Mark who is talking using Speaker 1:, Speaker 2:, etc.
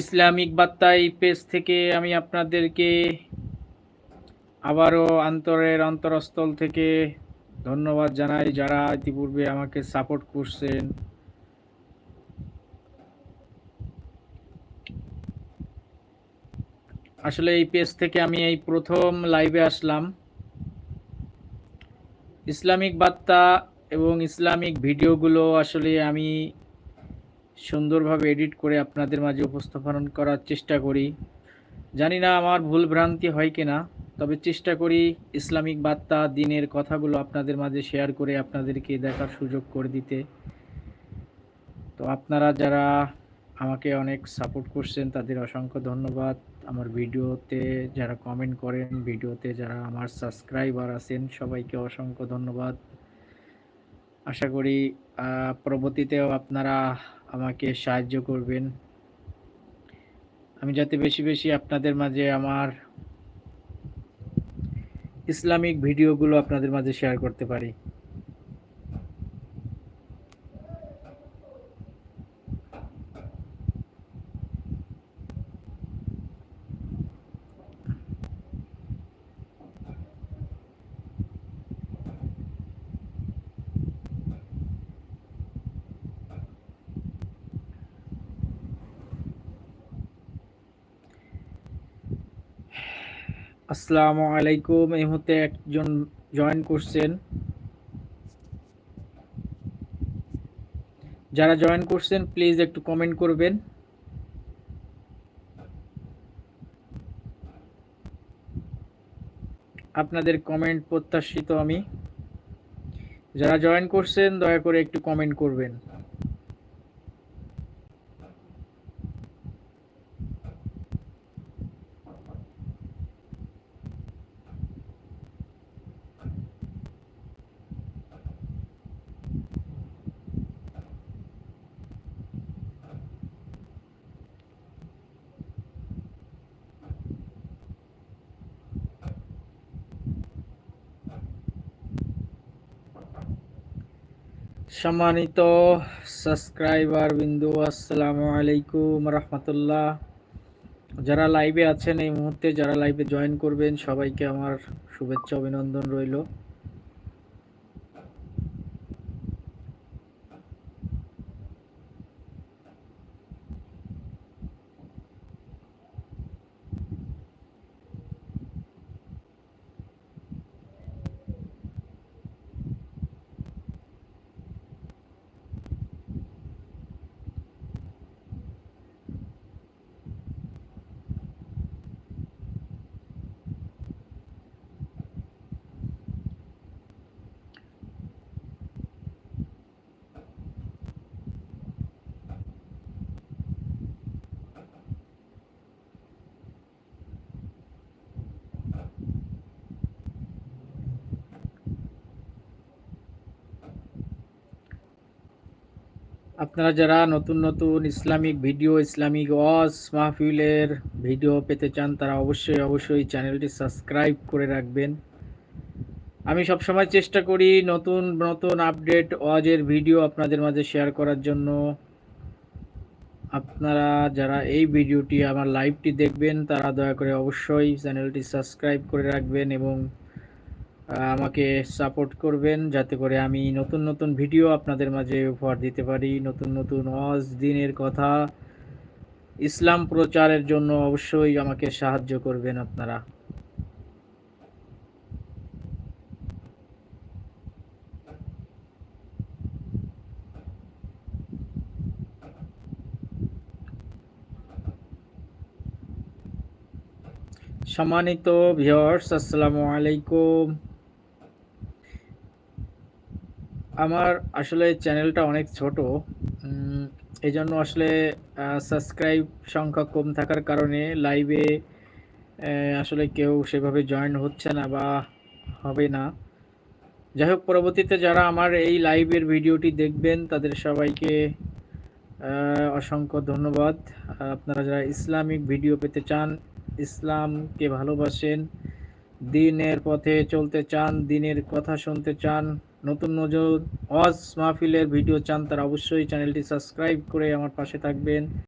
Speaker 1: Islamic বার্তা এই page থেকে আমি আপনাদেরকে আবারও অন্তরের অন্তরস্থল থেকে ধন্যবাদ জানাই যারা ইতিপূর্বে আমাকে সাপোর্ট করছেন। আসলে এই পেজ থেকে আমি এই প্রথম লাইভে আসলাম। ইসলামিক বার্তা এবং ইসলামিক ভিডিওগুলো আসলে আমি সুন্দরভাবে এডিট করে আপনাদের মাঝে উপস্থাপন করার চেষ্টা করি। জানি না আমার ভুল ভ্রান্তি হয় কিনা, তবে চেষ্টা করি ইসলামিক বার্তা, দিনের কথাগুলো আপনাদের মাঝে শেয়ার করে আপনাদেরকে দেখার সুযোগ করে দিতে। তো আপনারা যারা আমাকে অনেক সাপোর্ট করছেন, তাদের অসংখ্য ধন্যবাদ। আমার ভিডিওতে যারা কমেন্ট করেন, ভিডিওতে যারা আমার সাবস্ক্রাইবার আছেন, সবাইকে অসংখ্য ধন্যবাদ। আশা করি পরবর্তীতেও আপনারা আমাকে সাহায্য করবেন। আমি যাতে বেশি বেশি আপনাদের মাঝে আমার ইসলামিক ভিডিওগুলো আপনাদের মাঝে শেয়ার করতে পারি। আসসালামু আলাইকুম। এই মুহূর্তে একজন জয়েন করছেন। যারা জয়েন করছেন প্লিজ একটু কমেন্ট করবেন। আপনাদের কমেন্ট প্রত্যাশিত আমি। যারা জয়েন করছেন, দয়া করে একটু কমেন্ট করবেন। সম্মানিত সাবস্ক্রাইবার বিন্দু, আসসালামু আলাইকুম রহমতুল্লাহ। যারা লাইভে আছেন এই মুহূর্তে, যারা লাইভে জয়েন করবেন, সবাইকে আমার শুভেচ্ছা, অভিনন্দন রইল। আপনারা যারা নতুন নতুন ইসলামিক ভিডিও, ইসলামিক ওয়াজ, মাহফিলের ভিডিও পেতে চান, তারা অবশ্যই অবশ্যই চ্যানেলটি সাবস্ক্রাইব করে রাখবেন। আমি সবসময় চেষ্টা করি নতুন নতুন আপডেট ওয়াজের ভিডিও আপনাদের মাঝে শেয়ার করার জন্য। আপনারা যারা এই ভিডিওটি আমার লাইভটি দেখবেন, তারা দয়া করে অবশ্যই চ্যানেলটি সাবস্ক্রাইব করে রাখবেন এবং আমাকে সাপোর্ট করবেন যাতে করে আমি নতুন নতুন ভিডিও আপনাদের মাঝে উপহার দিতে পারি, নতুন নতুন অজ দিনের কথা। ইসলাম প্রচারের জন্য অবশ্যই আমাকে সাহায্য করবেন আপনারা। সম্মানিত ভিওর্স আসসালামু আলাইকুম। আমার আসলে চ্যানেলটা অনেক ছোট। এই জন্য আসলে সাবস্ক্রাইব সংখ্যা কম থাকার কারণে লাইভে আসলে কেউ সেভাবে জয়েন হচ্ছে না বা হবে না। যাই হোক পরবর্তীতে যারা আমার এই লাইভের ভিডিওটি দেখবেন, তাদের সবাইকে অসংখ্য ধন্যবাদ। আপনারা যারা ইসলামিক ভিডিও পেতে চান, ইসলামকে ভালোবাসেন, দিনের পথে চলতে চান, দিনের কথা শুনতে চান নতুন নজর ওয়াজ মাহফিলের ভিডিও চান তারা অবশ্যই চ্যানেলটি সাবস্ক্রাইব করে আমার পাশে থাকবেন।